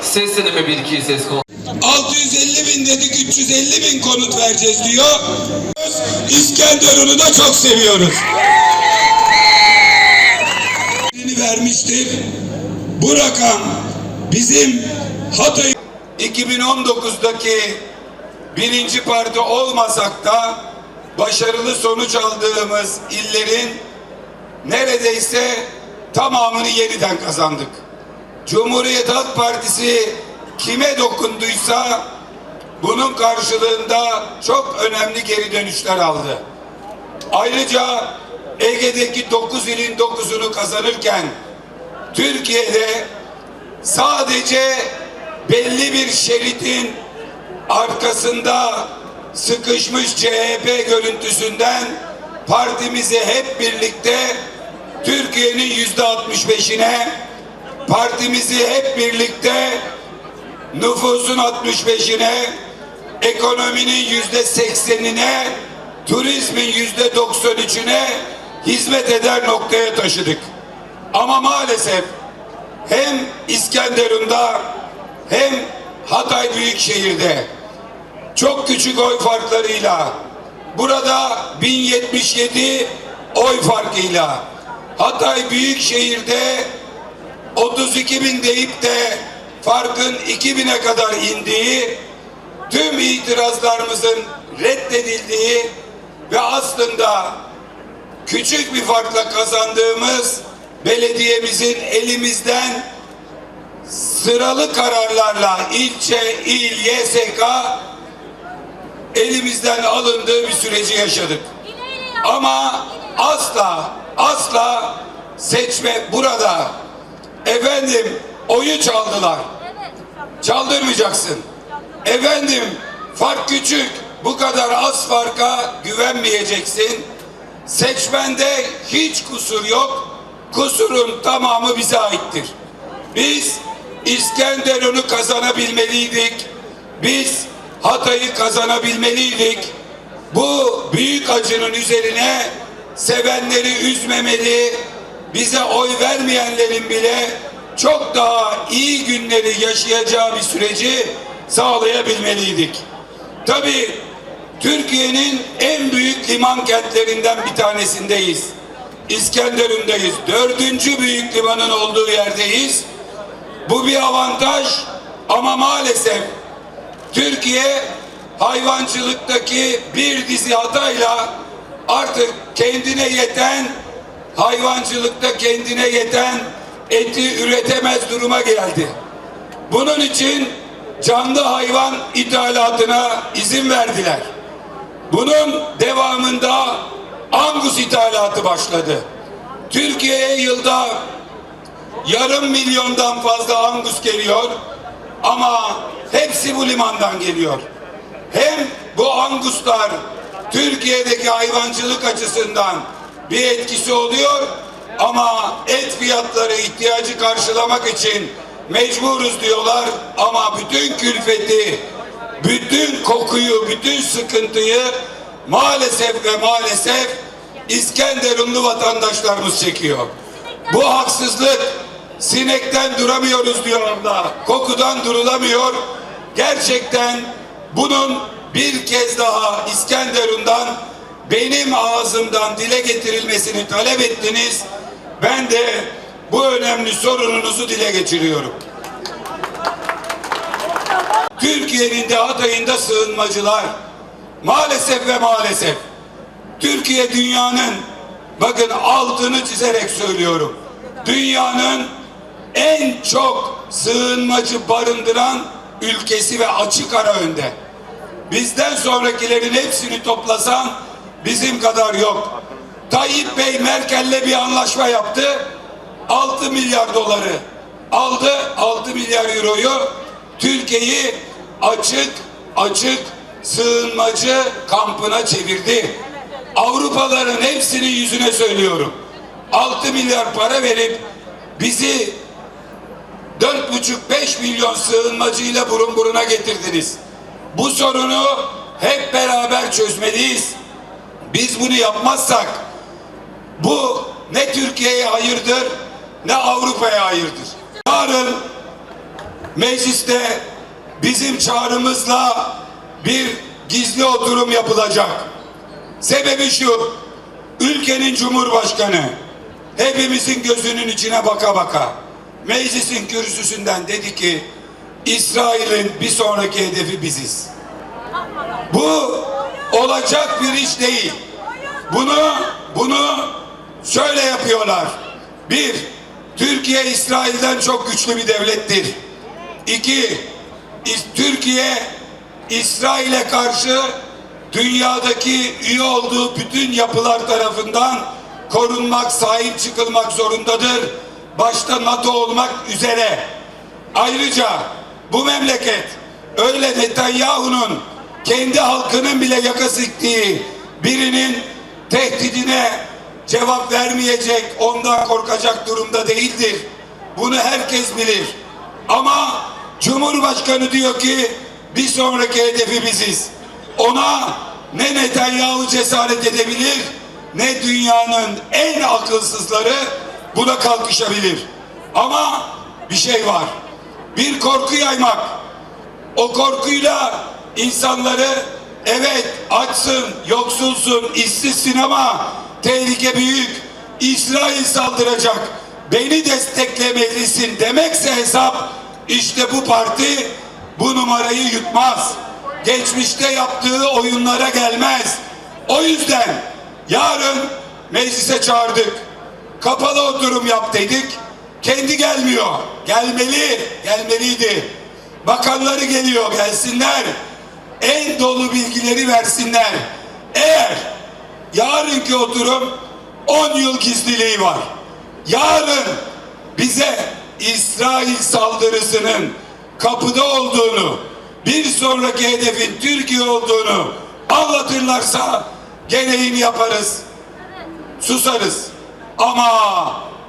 Ses deneme 1 2 ses konu. 650 bin dedik 350 bin konut vereceğiz diyor. İskenderun'u da çok seviyoruz. vermiştir. Bu rakam bizim Hatay 2019'daki birinci parti olmasak da başarılı sonuç aldığımız illerin neredeyse tamamını yeniden kazandık. Cumhuriyet Halk Partisi kime dokunduysa bunun karşılığında çok önemli geri dönüşler aldı. Ayrıca Ege'deki 9 ilin 9'unu kazanırken Türkiye'de sadece belli bir şeritin arkasında sıkışmış CHP görüntüsünden partimizi hep birlikte Türkiye'nin yüzde 65'ine partimizi hep birlikte nüfusun 65'ine ekonominin yüzde 80'ine turizmin yüzde 93'üne hizmet eder noktaya taşıdık. Ama maalesef hem İskenderun'da hem Hatay Büyükşehir'de çok küçük oy farklarıyla burada 1077 oy farkıyla Hatay Büyükşehir'de 32 bin deyip de farkın 2000'e kadar indiği tüm itirazlarımızın reddedildiği ve aslında küçük bir farkla kazandığımız belediyemizin elimizden sıralı kararlarla ilçe, il, YSK elimizden alındığı bir süreci yaşadık. Ama asla asla seçme burada efendim oyu çaldılar. Çaldırmayacaksın. Efendim fark küçük bu kadar az farka güvenmeyeceksin. Seçmende hiç kusur yok. Kusurun tamamı bize aittir. Biz İskenderun'u kazanabilmeliydik. Biz Hatay'ı kazanabilmeliydik. Bu büyük acının üzerine sevenleri üzmemeli, bize oy vermeyenlerin bile çok daha iyi günleri yaşayacağı bir süreci sağlayabilmeliydik. Tabii Türkiye'nin en büyük liman kentlerinden bir tanesindeyiz. İskenderun'dayız. Dördüncü büyük limanın olduğu yerdeyiz. Bu bir avantaj ama maalesef Türkiye hayvancılıktaki bir dizi hatayla artık kendine yeten hayvancılıkta kendine yeten eti üretemez duruma geldi. Bunun için canlı hayvan ithalatına izin verdiler. Bunun devamında Angus ithalatı başladı. Türkiye'ye yılda yarım milyondan fazla Angus geliyor ama hepsi bu limandan geliyor. Hem bu Anguslar Türkiye'deki hayvancılık açısından bir etkisi oluyor ama et fiyatları ihtiyacı karşılamak için mecburuz diyorlar ama bütün külfeti, bütün kokuyu, bütün sıkıntıyı maalesef ve maalesef İskenderunlu vatandaşlarımız çekiyor. Bu haksızlık sinekten duramıyoruz diyorlar. Kokudan durulamıyor. Gerçekten bunun bir kez daha İskenderun'dan benim ağzımdan dile getirilmesini talep ettiniz. Ben de bu önemli sorununuzu dile geçiriyorum. Türkiye'nin de Hatay'ında sığınmacılar maalesef ve maalesef Türkiye dünyanın bakın altını çizerek söylüyorum. Dünyanın en çok sığınmacı barındıran ülkesi ve açık ara önde. Bizden sonrakilerin hepsini toplasan bizim kadar yok. Tayyip Bey Merkel'le bir anlaşma yaptı. 6 milyar doları aldı. 6 milyar euroyu Türkiye'yi açık açık sığınmacı kampına çevirdi. Avrupaların hepsinin yüzüne söylüyorum. 6 milyar para verip bizi 4,5-5 milyon sığınmacıyla burun buruna getirdiniz. Bu sorunu hep beraber çözmeliyiz. Biz bunu yapmazsak bu ne Türkiye'ye hayırdır ne Avrupa'ya hayırdır. Yarın mecliste bizim çağrımızla bir gizli oturum yapılacak. Sebebi şu, ülkenin cumhurbaşkanı hepimizin gözünün içine baka baka meclisin kürsüsünden dedi ki İsrail'in bir sonraki hedefi biziz. Bu olacak bir iş değil. Bunu bunu şöyle yapıyorlar. Bir, Türkiye İsrail'den çok güçlü bir devlettir. İki, Türkiye İsrail'e karşı dünyadaki üye olduğu bütün yapılar tarafından korunmak, sahip çıkılmak zorundadır. Başta NATO olmak üzere. Ayrıca bu memleket öyle Netanyahu'nun kendi halkının bile yaka birinin tehdidine cevap vermeyecek, ondan korkacak durumda değildir. Bunu herkes bilir. Ama Cumhurbaşkanı diyor ki bir sonraki hedefi biziz. Ona ne Netanyahu cesaret edebilir ne dünyanın en akılsızları buna kalkışabilir. Ama bir şey var. Bir korku yaymak. O korkuyla insanları evet açsın, yoksulsun, işsizsin ama tehlike büyük. İsrail saldıracak. Beni desteklemelisin demekse hesap işte bu parti bu numarayı yutmaz. Geçmişte yaptığı oyunlara gelmez. O yüzden yarın meclise çağırdık. Kapalı oturum yap dedik. Kendi gelmiyor. Gelmeli, gelmeliydi. Bakanları geliyor, gelsinler. En dolu bilgileri versinler. Eğer yarınki oturum 10 yıl gizliliği var. Yarın bize İsrail saldırısının kapıda olduğunu, bir sonraki hedefin Türkiye olduğunu anlatırlarsa gereğini yaparız susarız. Ama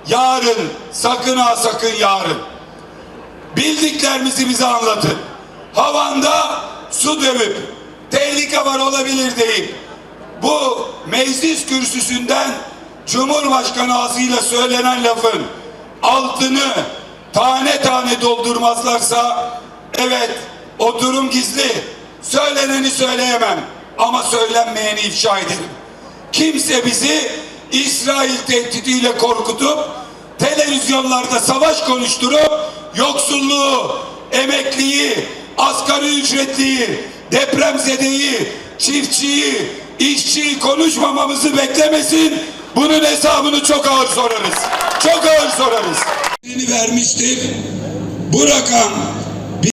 yarın sakın ha sakın yarın bildiklerimizi bize anlatın. Havanda su dövüp tehlike var olabilir deyip bu meclis kürsüsünden Cumhurbaşkanı ağzıyla söylenen lafın altını tane tane doldurmazlarsa evet oturum gizli söyleneni söyleyemem ama söylenmeyeni ifşa ederim. Kimse bizi İsrail tehdidiyle korkutup televizyonlarda savaş konuşturup yoksulluğu, emekliyi, asgari ücretliyi, depremzedeyi, çiftçiyi, işçiyi konuşmamamızı beklemesin. Bunun hesabını çok ağır sorarız. Çok ağır sorarız. vermiştir. Bu rakam